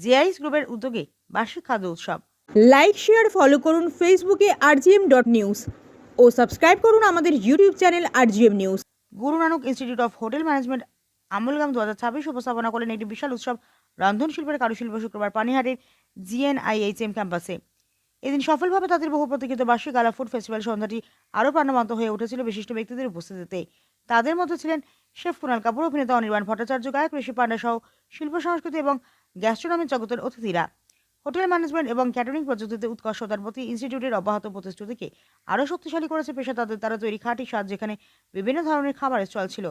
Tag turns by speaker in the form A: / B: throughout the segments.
A: GIS গ্রুপের উদ্যোগে বার্ষিক খাদ্য উৎসব।
B: লাইক শেয়ার ফলো করুন ফেসবুকে আরজিএম ডট নিউজ ও সাবস্ক্রাইব করুন আমাদের YouTube channel RGM news
A: Guru Nanak institute of hotel management amalgam দু হাজার ছাব্বিশ উপস্থাপনা করলেন একটি বিশাল উৎসব রন্ধন শিল্পের কারুশিল্প শুক্রবার পানিহাটের জিএনআইএইচএম ক্যাম্পাসে এদিন সফলভাবে তাদের বহু প্রতীক্ষিত বার্ষিক গালা ফুড ফেস্টিভ্যাল সন্ধ্যাটি আরও প্রাণবন্ত হয়ে উঠেছিল বিশিষ্ট ব্যক্তিদের উপস্থিতিতে। তাদের মধ্যে ছিলেন শেফ কুনাল কাপুর অভিনেতা অনির্বাণ ভট্টাচার্য গায়ক ঋষি পান্ডা সহ শিল্প সংস্কৃতি এবং গ্যাস্ট্রোনমিক জগতের অতিথিরা। হোটেল ম্যানেজমেন্ট এবং ক্যাটারিং প্রযুক্তিতে উৎকর্ষতার প্রতি ইনস্টিটিউটের অব্যাহত প্রতিশ্রুতিকে আরও শক্তিশালী করেছে পেশাদারদের। দ্বারা তৈরি খাঁটি স্বাদ যেখানে বিভিন্ন ধরনের খাবারের চল ছিল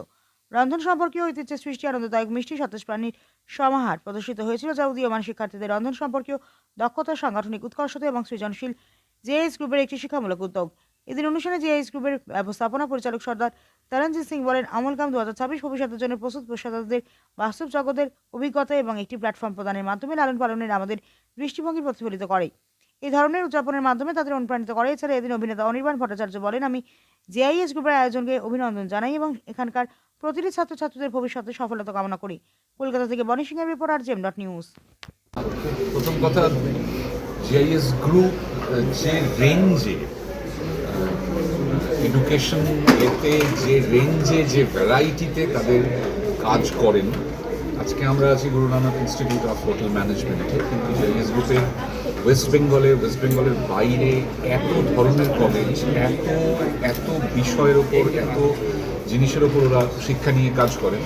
A: রন্ধন সম্পর্কীয় ঐতিহ্যের সৃষ্টি, আনন্দদায়ক মিষ্টি সতেজ প্রাণীর সমাহার প্রদর্শিত হয়েছিল, যা উদীয়মান শিক্ষার্থীদের রন্ধন সম্পর্কীয় দক্ষতা, সাংগঠনিক উৎকর্ষতা এবং সৃজনশীল জেএস গ্রুপের একটি শিক্ষামূলক উদ্যোগ। এদিন অনুষ্ঠানে জেএস গ্রুপের ব্যবস্থাপনা পরিচালক সর্দার তরণজিৎ সিং বলেন আমলকাম দু হাজার ছাব্বিশ ভবিষ্যতের জন্য প্রস্তুত পেশাদারদের বাস্তব জগতের অভিজ্ঞতা এবং একটি প্ল্যাটফর্ম প্রদানের মাধ্যমে লালন পালনের আমাদের দৃষ্টিভঙ্গি প্রতিফলিত করে। এই ধরনের উদযাপনের মাধ্যমে তাদের অনুপ্রাণিত করে। এছাড়া এদিন অভিনেতা অনির্বাণ ভট্টাচার্য বলেন, আমি জেআইএস গ্রুপের আয়োজনকে অভিনন্দন জানাই এবং এখানকার প্রতিটি ছাত্রছাত্রীদের ভবিষ্যতে সফলতা কামনা করি। কলকাতা থেকে বনি সিংহের report R G M dot news.
C: প্রথম কথা জিআইএস গ্রুপ যে রেঞ্জে এডুকেশন এতে যে রেঞ্জে যে ভ্যারাইটিতে তাদের কাজ করেন, আজকে আমরা আছি গুরু নানক ইনস্টিটিউট অফ হোটেল ম্যানেজমেন্টে কিন্তু জিআইএস গ্রুপের ওয়েস্ট বেঙ্গলে ওয়েস্ট বেঙ্গলের বাইরে এত ধরনের কলেজ এত এত বিষয়ের ওপর, এত জিনিসের ওপর ওরা শিক্ষা নিয়ে কাজ করেন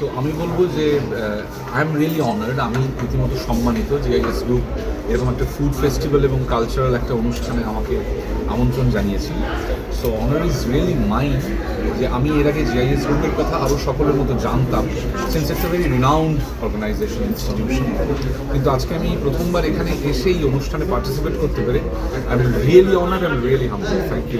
C: তো আমি বলব যে আই এম রিয়েলি অনার্ড আমি রীতিমতো সম্মানিত যে আইএস গ্রুপ এরকম একটা ফুড ফেস্টিভ্যাল এবং কালচারাল একটা অনুষ্ঠানে আমাকে আমন্ত্রণ জানিয়েছি so honour is really mind যে আমি এর আগে জিআইএস গ্রুপের কথা আরও সকলের মতো জানতাম since it's a very renowned organisation institution কিন্তু আজকে আমি প্রথমবার এখানে এসে এই অনুষ্ঠানে পার্টিসিপেট করতে পেরে I am really honour and really hum thank you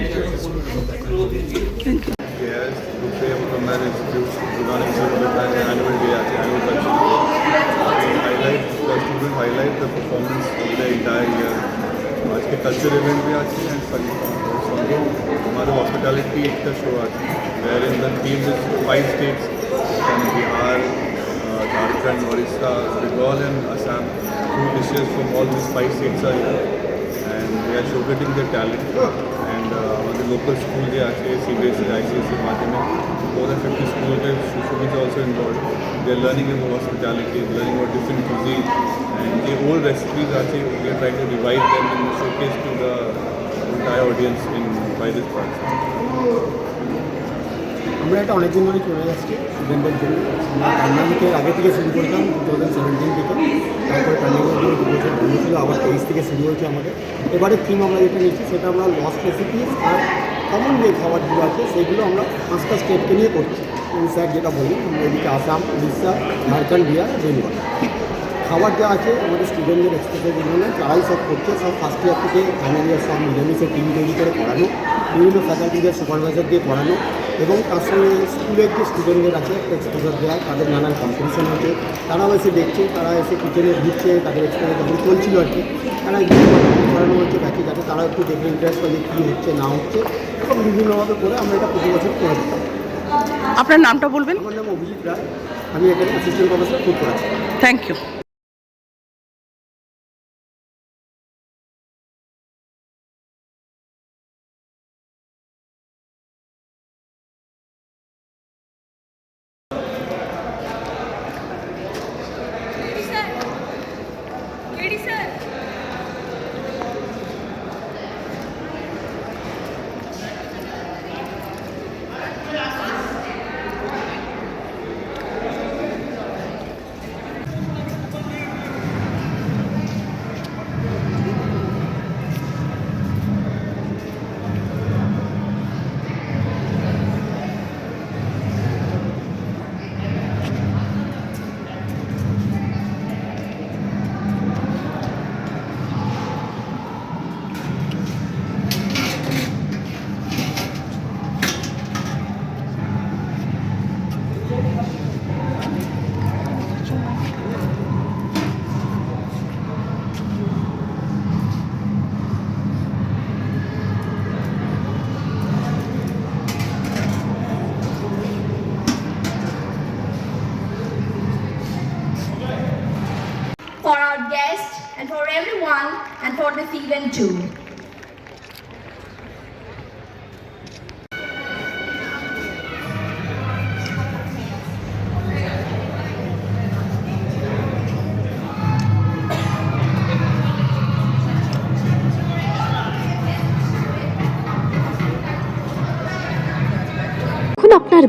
D: Highlight the performance of the entire year. आज के कल्चर इवेंट भी आज एंड संगीत हमारा हॉस्पिटैलिटी एक का शो आज where in themes five states Bihar Jharkhand Orissa Bengal and Assam. Two dishes from all this five states are and we are showcasing the talent and हमारे local school भी आज C B S C I C S C माध्यमिक। More than 50 schools students also involved they are learning about hospitality learning about different cuisine and the old recipes আছে we are trying to revive them and showcase to the entire audience in by this project
E: আমরা এটা অনেকদিন ধরে চলে যাচ্ছি স্টুডেন্টদের জন্য আমরা প্যান্ডামিকের আগে থেকে শুরু করতাম টু থাউজেন্ড সেভেন্টিন থেকে তারপরে প্যান্ডামিক দু বছর বন্ধ ছিল আবার তেইশ থেকে শুরু হয়েছে আমাদের এবারে থিম আমরা যেটা নিচ্ছি সেটা আমরা লস্ট রেসিপিস আর কমন যে খাবারগুলো আছে, সেগুলো আমরা পাঁচটা স্টেটকে নিয়ে করছি। স্যার যেটা বলি আমরা এদিকে আসাম, উড়িষ্যা, ঝাড়খণ্ড, বিহার, বেঙ্গল। খাবার যা আছে আমাদের স্টুডেন্টদের এক্সপোজের জন্য তারাই সব করছে। সব ফার্স্ট ইয়ার থেকে ফাইনাল ইয়ার সব মিলেমিশে টিম তৈরি করে পড়ানো বিভিন্ন ফ্যাকাল্টিদের সুপারভাইজার দিয়ে পড়ানো এবং তার সঙ্গে স্কুলের যে স্টুডেন্টদের আছে একটা এক্সপোজার দেওয়া তাদের নানান কম্পিটিশন হচ্ছে। তারাও এসে দেখছে তারা এসে কিচেনে ঢুকছে তাদের এক্সপোজার যখন চলছিল আর কি। তারা করানো হচ্ছে দেখে যাতে তারা একটু দেখে ইন্টারেস্ট হয় যে কী হচ্ছে না হচ্ছে। এবং বিভিন্নভাবে করে আমরা এটা প্রতি বছর করে দিতাম
F: আপনার নামটা বলবেন?
E: আমার নাম অভিজিৎ রায়। আমি এখানে অ্যাসিস্ট্যান্ট প্রফেসর ফুড করাচ্ছি
F: thank you
G: for our guests and for everyone and for this event too.